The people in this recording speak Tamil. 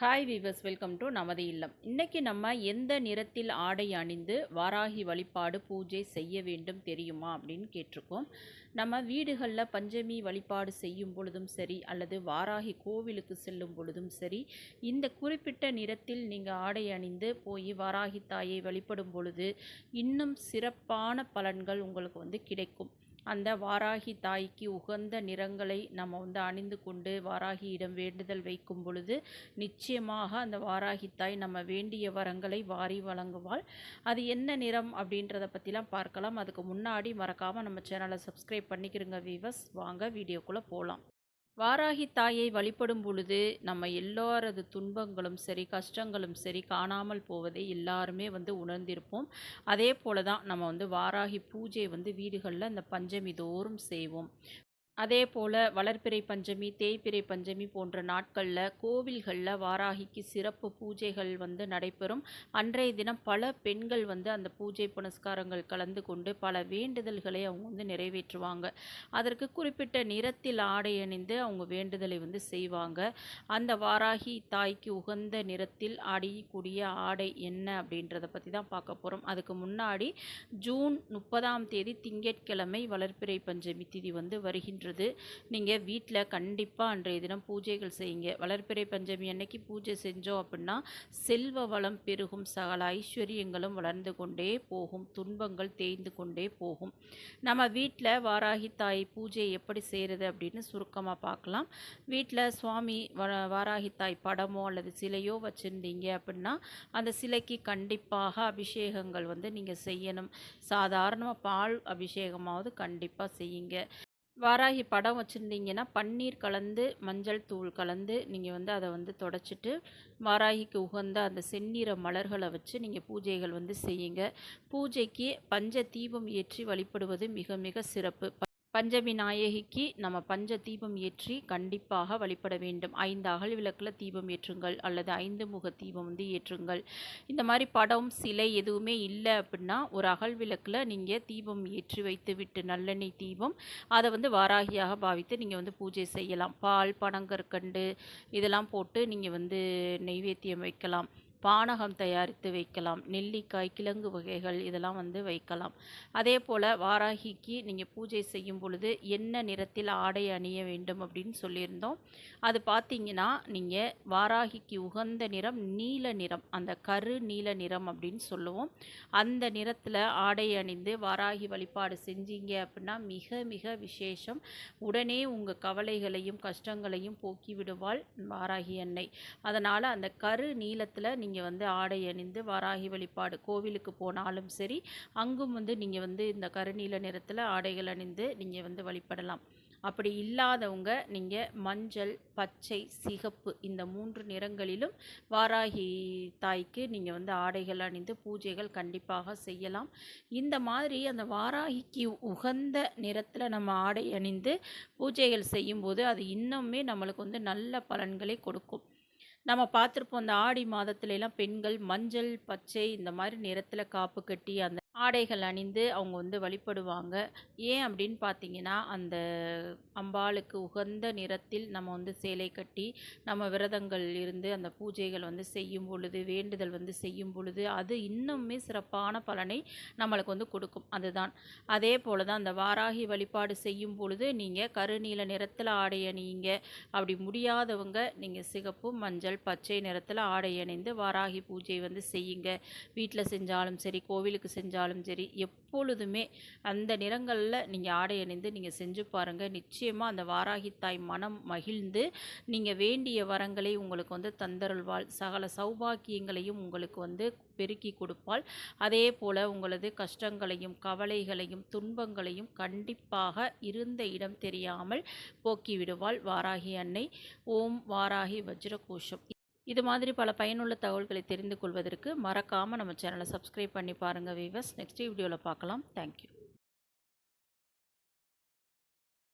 ஹாய் வீவர்ஸ் வெல்கம் டு நமது இல்லம். இன்றைக்கி நம்ம எந்த நிறத்தில் ஆடை அணிந்து வாராகி வழிபாடு பூஜை செய்ய வேண்டும் தெரியுமா அப்படின்னு கேட்டிருக்கோம். நம்ம வீடுகளில் பஞ்சமி வழிபாடு செய்யும் பொழுதும் சரி அல்லது வாராகி கோவிலுக்கு செல்லும் பொழுதும் சரி இந்த குறிப்பிட்ட நிறத்தில் நீங்கள் ஆடை அணிந்து போய் வாராகி தாயை வழிபடும் பொழுது இன்னும் சிறப்பான பலன்கள் உங்களுக்கு வந்து கிடைக்கும். அந்த வாராகி தாய்க்கு உகந்த நிறங்களை நம்ம வந்து அணிந்து கொண்டு வாராகியிடம் வேண்டுதல் வைக்கும் பொழுது நிச்சயமாக அந்த வாராகி தாய் நம்ம வேண்டிய வரங்களை வாரி வழங்குவாள். அது என்ன நிறம் அப்படின்றத பற்றிலாம் பார்க்கலாம். அதுக்கு முன்னாடி மறக்காமல் நம்ம சேனலை சப்ஸ்கிரைப் பண்ணிக்கிறோங்க வீவர்ஸ் வாங்க வீடியோக்குள்ளே போகலாம் வாராகி தாயை வழிபடும் பொழுது நம்ம எல்லோரது துன்பங்களும் சரி கஷ்டங்களும் சரி காணாமல் போவதை எல்லாருமே வந்து உணர்ந்திருப்போம். அதே போல தான் நம்ம வந்து வாராகி பூஜை வந்து வீடுகளில் இந்த பஞ்சமி தோறும் செய்வோம். அதே போல் வளர்ப்பிறை பஞ்சமி தேய்பிறை பஞ்சமி போன்ற நாட்களில் கோவில்களில் வாராகிக்கு சிறப்பு பூஜைகள் வந்து நடைபெறும். அன்றைய தினம் பல பெண்கள் வந்து அந்த பூஜை புனஸ்காரங்கள் கலந்து கொண்டு பல வேண்டுதல்களை அவங்க வந்து நிறைவேற்றுவாங்க. அதற்கு குறிப்பிட்ட நிறத்தில் ஆடை அணிந்து அவங்க வேண்டுதலை வந்து செய்வாங்க. அந்த வாராகி தாய்க்கு உகந்த நிறத்தில் அடியக்கூடிய ஆடை என்ன அப்படின்றத பற்றி தான் பார்க்க போகிறோம் அதுக்கு முன்னாடி ஜூன் முப்பதாம் தேதி திங்கட்கிழமை வளர்ப்பிறை பஞ்சமி திதி வந்து வருகின்ற அப்படின்றது நீங்கள் வீட்டில் கண்டிப்பாக அன்றைய தினம் பூஜைகள் செய்யுங்க. வளர்ப்பிறை பஞ்சமி அன்னைக்கு பூஜை செஞ்சோம் அப்படின்னா செல்வ வளம் பெருகும். சகல ஐஸ்வர்யங்களும் வளர்ந்து கொண்டே போகும். துன்பங்கள் தேய்ந்து கொண்டே போகும். நம்ம வீட்டில் வாராகி தாய் பூஜை எப்படி செய்கிறது அப்படின்னு சுருக்கமாக பார்க்கலாம். வீட்டில் சுவாமி வாராகி தாய் படமோ அல்லது சிலையோ வச்சுருந்தீங்க அப்படின்னா அந்த சிலைக்கு கண்டிப்பாக அபிஷேகங்கள் வந்து நீங்கள் செய்யணும். சாதாரணமாக பால் அபிஷேகமாவது கண்டிப்பாக செய்யுங்க. வாராகி படம் வச்சுருந்தீங்கன்னா பன்னீர் கலந்து மஞ்சள் தூள் கலந்து நீங்கள் வந்து அதை வந்து தொடச்சிட்டு வாராகிக்கு உகந்த அந்த செந்நிற மலர்களை வச்சு நீங்கள் பூஜைகள் வந்து செய்யுங்க. பூஜைக்கு பஞ்ச தீபம் ஏற்றி வழிபடுவது மிக மிக சிறப்பு. பஞ்சமி நாயகிக்கு நம்ம பஞ்ச தீபம் ஏற்றி கண்டிப்பாக வழிபட வேண்டும். ஐந்து அகல் விளக்கில் தீபம் ஏற்றுங்கள் அல்லது ஐந்து முக தீபம் வந்து ஏற்றுங்கள். இந்த மாதிரி படம் சிலை எதுவுமே இல்லை அப்படின்னா ஒரு அகல் விளக்கில் நீங்கள் தீபம் ஏற்றி வைத்து விட்டு நல்லெண்ணெய் தீபம் அதை வந்து வாராகியாக பாவித்து நீங்கள் வந்து பூஜை செய்யலாம். பால் பனங்கற்கண்டு இதெல்லாம் போட்டு நீங்கள் வந்து நெய்வேத்தியம் வைக்கலாம். பானகம் தயாரித்து வைக்கலாம். நெல்லிக்காய் கிழங்கு வகைகள் இதெல்லாம் வந்து வைக்கலாம். அதே போல் வாராகிக்கு நீங்கள் பூஜை செய்யும் பொழுது என்ன நிறத்தில் ஆடை அணிய வேண்டும் அப்படின்னு சொல்லியிருந்தோம். அது பார்த்தீங்கன்னா நீங்கள் வாராகிக்கு உகந்த நிறம் நீல நிறம் அந்த கரு நீல நிறம் அப்படின்னு சொல்லுவோம். அந்த நிறத்தில் ஆடை அணிந்து வாராகி வழிபாடு செஞ்சீங்க அப்படின்னா மிக மிக விசேஷம். உடனே உங்கள் கவலைகளையும் கஷ்டங்களையும் போக்கி விடுவாள் வாராகி அன்னை. அதனால் அந்த கரு நீளத்தில் நீங்கள் வந்து ஆடை அணிந்து வாராகி வழிபாடு கோவிலுக்கு போனாலும் சரி அங்கும் வந்து நீங்கள் வந்து இந்த கருநீல நிறத்தில் ஆடைகள் அணிந்து நீங்கள் வந்து வழிபடலாம். அப்படி இல்லாதவங்க நீங்கள் மஞ்சள் பச்சை சிகப்பு இந்த மூன்று நிறங்களிலும் வாராகி தாய்க்கு நீங்கள் வந்து ஆடைகள் அணிந்து பூஜைகள் கண்டிப்பாக செய்யலாம். இந்த மாதிரி அந்த வாராகிக்கு உகந்த நிறத்தில் நம்ம ஆடை அணிந்து பூஜைகள் செய்யும்போது அது இன்னுமே நம்மளுக்கு வந்து நல்ல பலன்களை கொடுக்கும். நம்ம பார்த்துருப்போம் அந்த ஆடி மாதத்துலலாம் பெண்கள் மஞ்சள் பச்சை இந்த மாதிரி நிறத்தில் காப்பு கட்டி அந்த ஆடைகள் அணிந்து அவங்க வந்து வழிபடுவாங்க. ஏன் அப்படின்னு பார்த்தீங்கன்னா அந்த அம்பாளுக்கு உகந்த நிறத்தில் நம்ம வந்து சேலை கட்டி நம்ம விரதங்கள் இருந்து அந்த பூஜைகள் வந்து செய்யும் பொழுது வேண்டுதல் வந்து செய்யும் பொழுது அது இன்னுமே சிறப்பான பலனை நம்மளுக்கு வந்து கொடுக்கும். அதுதான். அதே போல் தான் அந்த வாராகி வழிபாடு செய்யும் பொழுது நீங்கள் கருநீல நிறத்தில் ஆடை அணியுங்க. அப்படி முடியாதவங்க நீங்கள் சிகப்பு மஞ்சள் பச்சை நிறத்தில் ஆடை அணிந்து வாராகி பூஜை வந்து செய்யுங்க. வீட்டில் செஞ்சாலும் சரி கோவிலுக்கு செஞ்சாலும் இருந்தாலும் சரி எப்பொழுதுமே அந்த நிறங்களில் நீங்கள் ஆடை அணிந்து நீங்கள் செஞ்சு பாருங்கள் நிச்சயமாக அந்த வாராகித்தாய் மனம் மகிழ்ந்து நீங்கள் வேண்டிய வரங்களை உங்களுக்கு வந்து தந்தருள்வாள். சகல சௌபாக்கியங்களையும் உங்களுக்கு வந்து பெருக்கி கொடுப்பாள். அதே போல் உங்களது கஷ்டங்களையும் கவலைகளையும் துன்பங்களையும் கண்டிப்பாக இருந்த இடம் தெரியாமல் போக்கிவிடுவாள். வாராகி அன்னை. ஓம் வாராகி வஜ்ரகோஷம். இது மாதிரி பல பயனுள்ள தகவல்களை தெரிந்து கொள்வதற்கு மறக்காமல் நம்ம சேனலை சப்ஸ்கிரைப் பண்ணி பாருங்கள் வீவர்ஸ் நெக்ஸ்ட் வீடியோவில் பார்க்கலாம். தேங்க்யூ